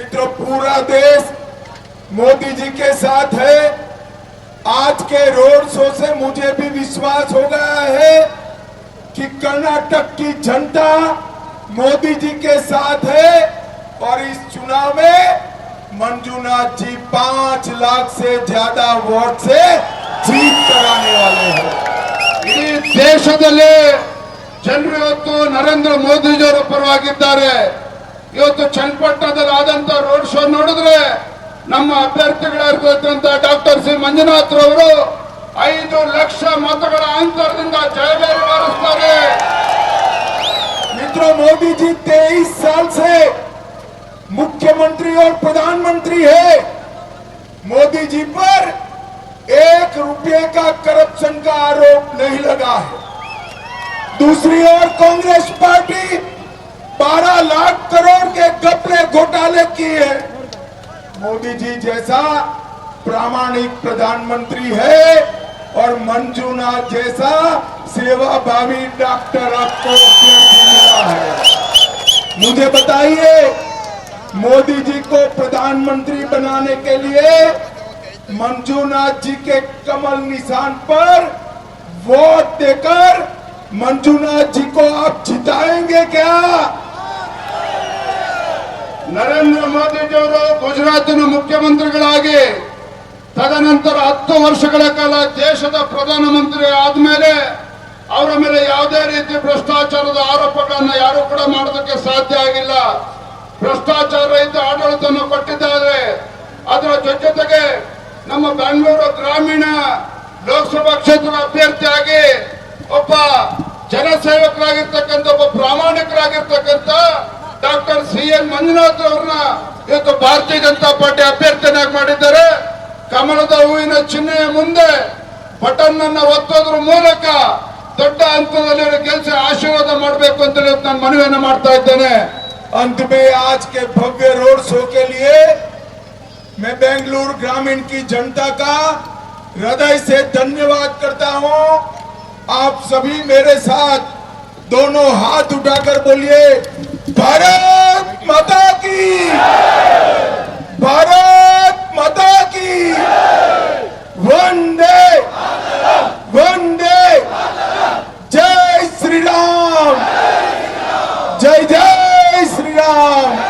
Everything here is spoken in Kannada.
मित्रों पूरा देश मोदी जी के साथ है आज के रोड शो से मुझे भी विश्वास हो गया है कि कर्नाटक की जनता मोदी जी के साथ है और इस चुनाव में मंजूनाथ जी पांच लाख से ज्यादा वोट से जीत कराने वाले हैं देश ದೇಶದಲ್ಲಿ तो नरेंद्र मोदी जो पर्वा ಇವತ್ತು ಚನ್ನಪಟ್ಟನದ ಆದಂತ ರೋಡ್ ಶೋ ನೋಡಿದರೆ ನಮ್ಮ ಅಭ್ಯರ್ಥಿಗಳಂತಂತ ಡಾಕ್ಟರ್ ಸಿ ಮಂಜುನಾಥ್ರವರು 5 ಲಕ್ಷ ಮತಗಳ ಆಂಕರ್ದಿಂದ ಜಯಬೇರಿ ಬರಿಸತಾರೆ ಮಿತ್ರ ಮೋದಿಜಿ 23 ವರ್ಷ سے মুখ্যমন্ত্রী اور प्रधानमंत्री है मोदी जी पर 1 रुपए का करप्शन का आरोप नहीं लगा है दूसरी ओर कांग्रेस पार्टी 12 लाख घोटाले किए मोदी जी जैसा प्रामाणिक प्रधानमंत्री है और मंजूनाथ जैसा सेवा भावी डॉक्टर आपको मिला है मुझे बताइए मोदी जी को प्रधानमंत्री बनाने के लिए मंजूनाथ जी के कमल निशान पर वोट देकर मंजूनाथ जी को आप जिताएंगे क्या ನರೇಂದ್ರ ಮೋದಿಜಿಯವರು ಗುಜರಾತಿನ ಮುಖ್ಯಮಂತ್ರಿಗಳಾಗಿ ತದನಂತರ ಹತ್ತು ವರ್ಷಗಳ ಕಾಲ ದೇಶದ ಪ್ರಧಾನಮಂತ್ರಿ ಆದ್ಮೇಲೆ ಅವರ ಮೇಲೆ ಯಾವುದೇ ರೀತಿ ಭ್ರಷ್ಟಾಚಾರದ ಆರೋಪಗಳನ್ನು ಯಾರು ಕೂಡ ಮಾಡೋದಕ್ಕೆ ಸಾಧ್ಯ ಆಗಿಲ್ಲ ಭ್ರಷ್ಟಾಚಾರ ರಹಿತ ಆಡಳಿತವನ್ನು ಕೊಟ್ಟಿದ್ದಾರೆ ಅದರ ಜೊತೆಗೆ ನಮ್ಮ ಬೆಂಗಳೂರು ಗ್ರಾಮೀಣ ಲೋಕಸಭಾ ಕ್ಷೇತ್ರದ ಅಭ್ಯರ್ಥಿಯಾಗಿ ಒಬ್ಬ ಜನಸೇವಕರಾಗಿರ್ತಕ್ಕಂಥ ಒಬ್ಬ ಪ್ರಾಮಾಣಿಕರಾಗಿರ್ತಕ್ಕಂಥ डॉक्टर सी. एम. ಮಂಜನಾ ತೋರನಾ ಇದು ಭಾರತಿದಂತ ಪಾರ್ಟಿ ಅಭ್ಯರ್ಥನಾಗಿ ಮಾಡಿದರೆ ಕಮಲದ ಹೂವಿನ ಚಿನ್ನೆಯ ಮುಂದೆ ಬಟನ್ ಅನ್ನು ಒತ್ತೋದ್ರ ಮೂಲಕ ದೊಡ್ಡ ಅಂತದಲ್ಲಿ ಎಲ್ಲ ಕೆಲಸ ಆಶೀರ್ವಾದ ಮಾಡಬೇಕು ಅಂತ ನಾನು ಮನವಿಯನ್ನು ಮಾಡುತ್ತಿದ್ದೇನೆ ಅಂತಿಮ히 आज के भव्य रोड शो के लिए मैं बेंगलुरु ग्रामीण की जनता का हृदय से धन्यवाद करता हूं आप सभी मेरे साथ दोनों हाथ उठाकर बोलिए भारत माता की भारत माता की वंदे वंदे जय श्री राम जय जय श्री राम